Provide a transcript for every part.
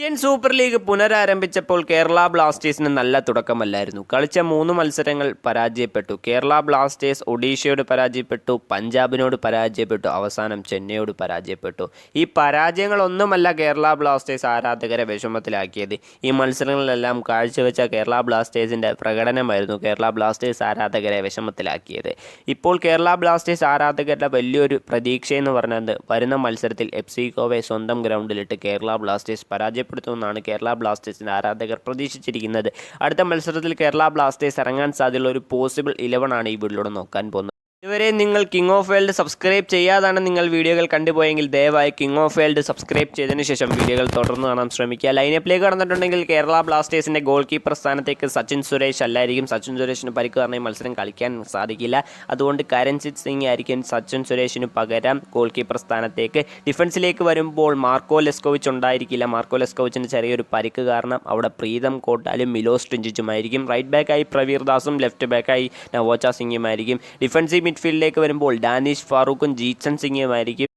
Indian super league പുനരാരംഭിച്ചപ്പോൾ കേരള ബ്ലാസ്റ്റേഴ്സിന് നല്ല തുടക്കമല്ലായിരുന്നു. കളിച്ച മൂന്ന് മത്സരങ്ങൾ പരാജയപ്പെട്ടു. കേരള ബ്ലാസ്റ്റേഴ്സ് ഒഡീഷയോട് പരാജയപ്പെട്ടു പഞ്ചാബിനോട് പരാജയപ്പെട്ടു അവസാനം ചെന്നൈയോട് പരാജയപ്പെട്ടു. ഈ പരാജയങ്ങളൊന്നുമല്ല കേരള ബ്ലാസ്റ്റേഴ്സ് ആരാധകരെ വിഷമത്തിലാക്കിയത്. ഈ മത്സരങ്ങളിലെല്ലാം കാഴ്ചവെച്ച കേരള ബ്ലാസ്റ്റേഴ്സിന്റെ പ്രകടനമായിരുന്നു കേരള ബ്ലാസ്റ്റേഴ്സ് ആരാധകരെ വിഷമത്തിലാക്കിയത്. ഇപ്പോൾ കേരള ബ്ലാസ്റ്റേഴ്സ് ആരാധകരുടെ വലിയൊരു പ്രതീക്ഷയെന്ന് പറഞ്ഞത് വരുന്ന മത്സരത്തിൽ എഫ് സി ഗോവയെ സ്വന്തം ഗ്രൗണ്ടിലിട്ട് കേരള ബ്ലാസ്റ്റേഴ്സ് പരാജയപ്പെടുത്തുമെന്നാണ് കേരള ബ്ലാസ്റ്റേഴ്സിന്റെ ആരാധകർ പ്രതീക്ഷിച്ചിരിക്കുന്നത്. അടുത്ത മത്സരത്തിൽ കേരള ബ്ലാസ്റ്റേഴ്സ് ഇറങ്ങാൻ സാധ്യതയുള്ള ഒരു പോസിബിൾ ഇലവനാണ് ഈ വീട്ടിലൂടെ നോക്കാൻ പോകുന്നത്. ഇതുവരെ നിങ്ങൾ കിങ് ഓഫ് വേൾഡ് സബ്സ്ക്രൈബ് ചെയ്യാതാണ് നിങ്ങൾ വീഡിയോകൾ കണ്ടുപോയെങ്കിൽ ദയവായി കിങ് ഓഫ് വേൾഡ് സബ്സ്ക്രൈബ് ചെയ്തതിനു ശേഷം വീഡിയോകൾ തുടർന്ന് കാണാൻ ശ്രമിക്കുക. ലൈനപ്പിലേക്ക് കടന്നിട്ടുണ്ടെങ്കിൽ കേരള ബ്ലാസ്റ്റേഴ്സിന്റെ ഗോൾ കീപ്പർ സ്ഥാനത്തേക്ക് സച്ചിൻ സുരേഷ് അല്ലായിരിക്കും. സച്ചിൻ സുരേഷിന് പരിക്ക് കാരണം മത്സരം കളിക്കാൻ സാധിക്കില്ല. അതുകൊണ്ട് കരൺജിത് സിംഗ് ആയിരിക്കും സച്ചിൻ സുരേഷിന് പകരം ഗോൾ കീപ്പർ സ്ഥാനത്തേക്ക്. ഡിഫൻസിലേക്ക് വരുമ്പോൾ മാർക്കോ ലെസ്കോവിച്ച് ഉണ്ടായിരിക്കില്ല. മാർക്കോ ലെസ്കോവിച്ചിന് ചെറിയൊരു പരിക്ക് കാരണം അവിടെ പ്രീതം കോട്ടാലും മിലോസ് ടിഞ്ചിച്ചുമായിരിക്കും റൈറ്റ് ബാക്കായി പ്രവീർ ദാസും ലെഫ്റ്റ് ബാക്കായി നവോച്ച സിംഗുമായിരിക്കും. ഡിഫൻസീവ് മിഡ്ഫീൽഡിലേക്ക് വരുമ്പോൾ ഡാനിഷ് ഫാറൂഖും ജീത്സൺ സിംഗുമായിരിക്കും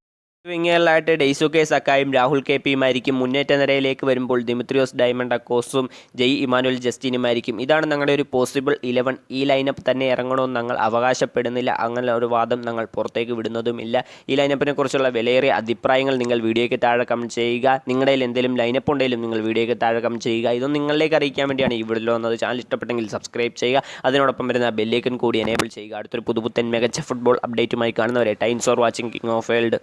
വിങ്ങുകളിലായിട്ട് ഡെയ്സുകെ സക്കായും രാഹുൽ കെ പിയുമായിരിക്കും മുന്നേറ്റ നിരയിലേക്ക് വരുമ്പോൾ ദിമിത്രിയോസ് ഡയമണ്ട് അക്കോസും ജയ് ഇമാനുവൽ ജസ്റ്റിനുമായിരിക്കും ഇതാണ് ഞങ്ങളുടെ ഒരു പോസിബിൾ ഇലവൻ ഈ ലൈനപ്പ് തന്നെ ഇറങ്ങണമെന്ന് ഞങ്ങൾ അവകാശപ്പെടുന്നില്ല. അങ്ങനെ ഒരു വാദം ഞങ്ങൾ പുറത്തേക്ക് വിടുന്നതുമില്ല ഈ ലൈനപ്പിനെ കുറിച്ചുള്ള വിലയേറിയ അഭിപ്രായങ്ങൾ നിങ്ങൾ വീഡിയോയ്ക്ക് താഴെ കമന്റ് ചെയ്യുക. നിങ്ങളുടെ എന്തെങ്കിലും ലൈനപ്പ് ഉണ്ടെങ്കിലും നിങ്ങൾ വീഡിയോയ്ക്ക് താഴെ കമന്റ് ചെയ്യുക. ഇതൊന്നും നിങ്ങളിലേക്ക് അറിയിക്കാൻ വേണ്ടിയാണ് ഈ വീഡിയോ വന്നത്. ചാനൽ ഇഷ്ടപ്പെട്ടെങ്കിൽ സബ്സ്ക്രൈബ് ചെയ്യുക. അതിനോടൊപ്പം വരുന്ന ബെല്ലേക്കൻ കൂടി എനേബിൾ ചെയ്യുക. അടുത്തൊരു പുതുപുത്തൻ മികച്ച ഫുട്ബോൾ അപ്ഡേറ്റുമായി കാണുന്നവരെ. Times or watching king of world